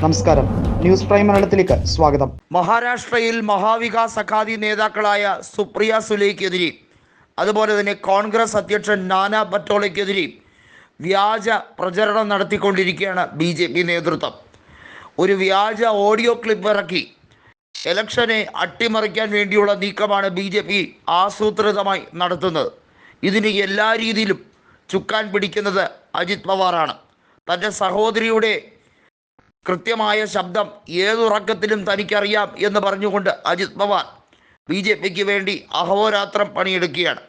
നമസ്കാരം. News prime മലയാളത്തിലേക്ക് സ്വാഗതം. മഹാരാഷ്ട്രയിൽ മഹാവികാസ് അഖാദി നേതാക്കളായ സുപ്രിയ സുലൈക്കെതിരെ അതുപോലെ തന്നെ കോൺഗ്രസ് അധ്യക്ഷൻ നാനാ പറ്റോളയ്ക്കെതിരെ വ്യാജ പ്രചരണം നടത്തിക്കൊണ്ടിരിക്കുകയാണ് ബി ജെ പി നേതൃത്വം. ഒരു വ്യാജ ഓഡിയോ ക്ലിപ്പ് ഇറക്കി. ഇലക്ഷനെ അട്ടിമറിക്കാൻ വേണ്ടിയുള്ള നീക്കമാണ് ബി ജെ പി ആസൂത്രിതമായി നടത്തുന്നത്. ഇതിന് എല്ലാ രീതിയിലും ചുക്കാൻ പിടിക്കുന്നത് അജിത് പവാറാണ്. തന്റെ സഹോദരിയുടെ കൃത്യമായ ശബ്ദം ഏതുറക്കത്തിലും തനിക്കറിയാം എന്ന് പറഞ്ഞുകൊണ്ട് അജിത് പവാർ ബി ജെ പിക്ക് വേണ്ടി അഹോരാത്രം പണിയെടുക്കുകയാണ്.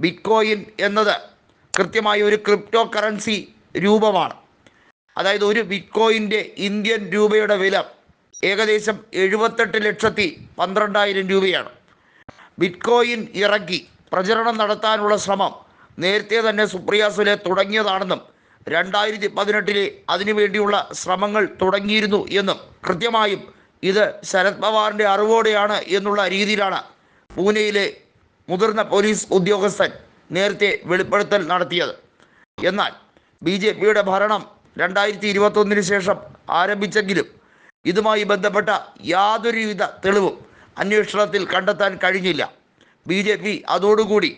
ബിറ്റ്കോയിൻ എന്നത് കൃത്യമായ ഒരു ക്രിപ്റ്റോ കറൻസി രൂപമാണ്. അതായത് ഒരു ബിറ്റ്കോയിന്റെ ഇന്ത്യൻ രൂപയുടെ വില ഏകദേശം എഴുപത്തെട്ട് ലക്ഷത്തി പന്ത്രണ്ടായിരം രൂപയാണ്. ബിറ്റ്കോയിൻ ഇറക്കി പ്രചരണം നടത്താനുള്ള ശ്രമം നേരത്തെ തന്നെ സുപ്രിയ സുലെ തുടങ്ങിയതാണെന്നും രണ്ടായിരത്തി പതിനെട്ടിലെ അതിനുവേണ്ടിയുള്ള ശ്രമങ്ങൾ തുടങ്ങിയിരുന്നു എന്നും കൃത്യമായും ഇത് ശരത് പവാറിന്റെ അറിവോടെയാണ് എന്നുള്ള രീതിയിലാണ് പൂനെയിലെ മുതിർന്ന പോലീസ് ഉദ്യോഗസ്ഥൻ നേരത്തെ വെളിപ്പെടുത്തൽ നടത്തിയത്. എന്നാൽ ബി ജെ പിയുടെ ഭരണം രണ്ടായിരത്തി ഇരുപത്തൊന്നിന് ശേഷം ആരംഭിച്ചെങ്കിലും ഇതുമായി ബന്ധപ്പെട്ട യാതൊരുവിധ തെളിവും അന്വേഷണത്തിൽ കണ്ടെത്താൻ കഴിഞ്ഞില്ല. ബി ജെ പി അതോടുകൂടി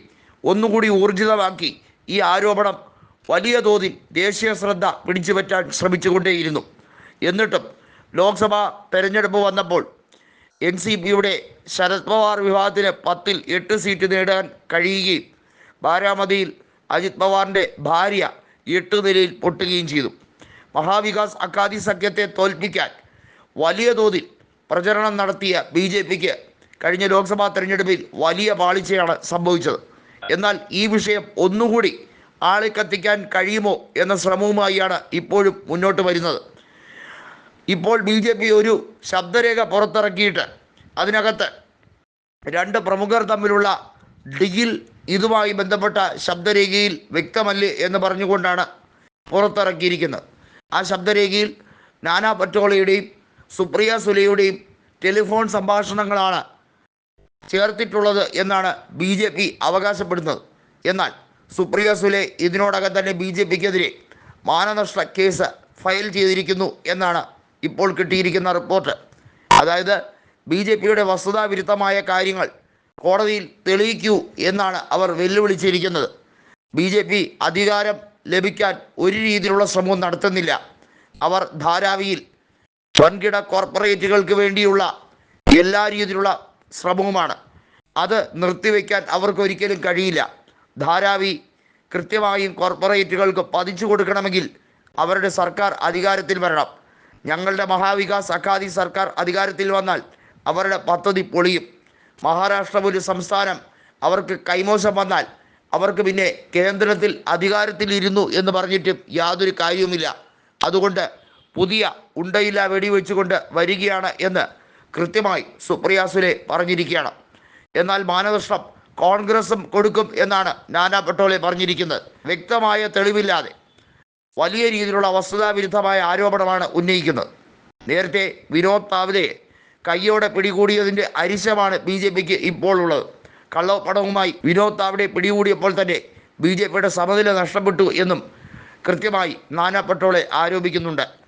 ഒന്നുകൂടി ഊർജിതമാക്കി ഈ ആരോപണം വലിയ തോതിൽ ദേശീയ ശ്രദ്ധ പിടിച്ചുപറ്റാൻ ശ്രമിച്ചുകൊണ്ടേയിരുന്നു. എന്നിട്ടും ലോക്സഭാ തെരഞ്ഞെടുപ്പ് വന്നപ്പോൾ എൻ സി പിയുടെ ശരത് പവാർ വിഭാഗത്തിന് പത്തിൽ എട്ട് സീറ്റ് നേടാൻ കഴിയുകയും ബാരാമതിയിൽ അജിത് പവാറിന്റെ ഭാര്യ എട്ട് നിലയിൽ പൊട്ടുകയും ചെയ്തു. മഹാവികാസ് അക്കാദി സഖ്യത്തെ തോൽപ്പിക്കാൻ വലിയ തോതിൽ പ്രചരണം നടത്തിയ ബി ജെ പിക്ക് കഴിഞ്ഞ ലോക്സഭാ തെരഞ്ഞെടുപ്പിൽ വലിയ പാളിച്ചയാണ് സംഭവിച്ചത്. എന്നാൽ ഈ വിഷയം ഒന്നുകൂടി ആളെ കത്തിക്കാൻ കഴിയുമോ എന്ന ശ്രമവുമായാണ് ഇപ്പോഴും മുന്നോട്ട് വരുന്നത്. ഇപ്പോൾ ബി ജെ പി ഒരു ശബ്ദരേഖ പുറത്തിറക്കിയിട്ട് അതിനകത്ത് രണ്ട് പ്രമുഖർ തമ്മിലുള്ള ഡീൽ ഇതുമായി ബന്ധപ്പെട്ട ശബ്ദരേഖയിൽ വ്യക്തമല്ലേ എന്ന് പറഞ്ഞുകൊണ്ടാണ് പുറത്തിറക്കിയിരിക്കുന്നത്. ആ ശബ്ദരേഖയിൽ നാനാ പറ്റോളയുടെയും സുപ്രിയ സുലയുടെയും ടെലിഫോൺ സംഭാഷണങ്ങളാണ് ചേർത്തിട്ടുള്ളത് എന്നാണ് ബി ജെ പി അവകാശപ്പെടുന്നത്. എന്നാൽ സുപ്രിയ സുലെ ഇതിനോടകം തന്നെ ബി ജെ പിക്കെതിരെ മാനനഷ്ട കേസ് ഫയൽ ചെയ്തിരിക്കുന്നു എന്നാണ് ഇപ്പോൾ കിട്ടിയിരിക്കുന്ന റിപ്പോർട്ട്. അതായത് ബി ജെ പിയുടെ വസ്തുതാവിരുദ്ധമായ കാര്യങ്ങൾ കോടതിയിൽ തെളിയിക്കൂ എന്നാണ് അവർ വെല്ലുവിളിച്ചിരിക്കുന്നത്. ബി ജെ പി അധികാരം ലഭിക്കാൻ ഒരു രീതിയിലുള്ള ശ്രമവും നടത്തുന്നില്ല. അവർ ധാരാവിയിൽ വൻകിട കോർപ്പറേറ്റുകൾക്ക് വേണ്ടിയുള്ള എല്ലാ രീതിയിലുള്ള ശ്രമവുമാണ്. അത് നിർത്തിവെക്കാൻ അവർക്കൊരിക്കലും കഴിയില്ല. ധാരാവി കൃത്യമായും കോർപ്പറേറ്റുകൾക്ക് പതിച്ചു കൊടുക്കണമെങ്കിൽ അവരുടെ സർക്കാർ അധികാരത്തിൽ വരണം. ഞങ്ങളുടെ മഹാവികാസ് അക്കാദി സർക്കാർ അധികാരത്തിൽ വന്നാൽ അവരുടെ പദ്ധതി പൊളിയും. മഹാരാഷ്ട്ര ഒരു സംസ്ഥാനം അവർക്ക് കൈമോശം വന്നാൽ അവർക്ക് പിന്നെ കേന്ദ്രത്തിൽ അധികാരത്തിൽ ഇരുന്നു എന്ന് പറഞ്ഞിട്ടും യാതൊരു കാര്യവുമില്ല. അതുകൊണ്ട് പുതിയ ഉണ്ടയില്ല വെടിവെച്ചുകൊണ്ട് വരികയാണ് എന്ന് കൃത്യമായി സുപ്രിയ പറഞ്ഞിരിക്കുകയാണ്. എന്നാൽ മാനനഷ്ടം കോൺഗ്രസും കൊടുക്കും എന്നാണ് നാനാ പട്ടോളെ പറഞ്ഞിരിക്കുന്നത്. വ്യക്തമായ തെളിവില്ലാതെ വലിയ രീതിയിലുള്ള വസ്തുതാവിരുദ്ധമായ ആരോപണമാണ് ഉന്നയിക്കുന്നത്. നേരത്തെ വിനോദ് താവലെ കയ്യോടെ പിടികൂടിയതിന്റെ അരിശമാണ് ബി ജെ പിക്ക് ഇപ്പോൾ ഉള്ളത്. കള്ളപ്പണവുമായി വിനോദ് താവ്ഡെ പിടികൂടിയപ്പോൾ തന്നെ ബി ജെ പിയുടെ സമനില നഷ്ടപ്പെട്ടു എന്നും കൃത്യമായി നാനാ പട്ടോളെ ആരോപിക്കുന്നുണ്ട്.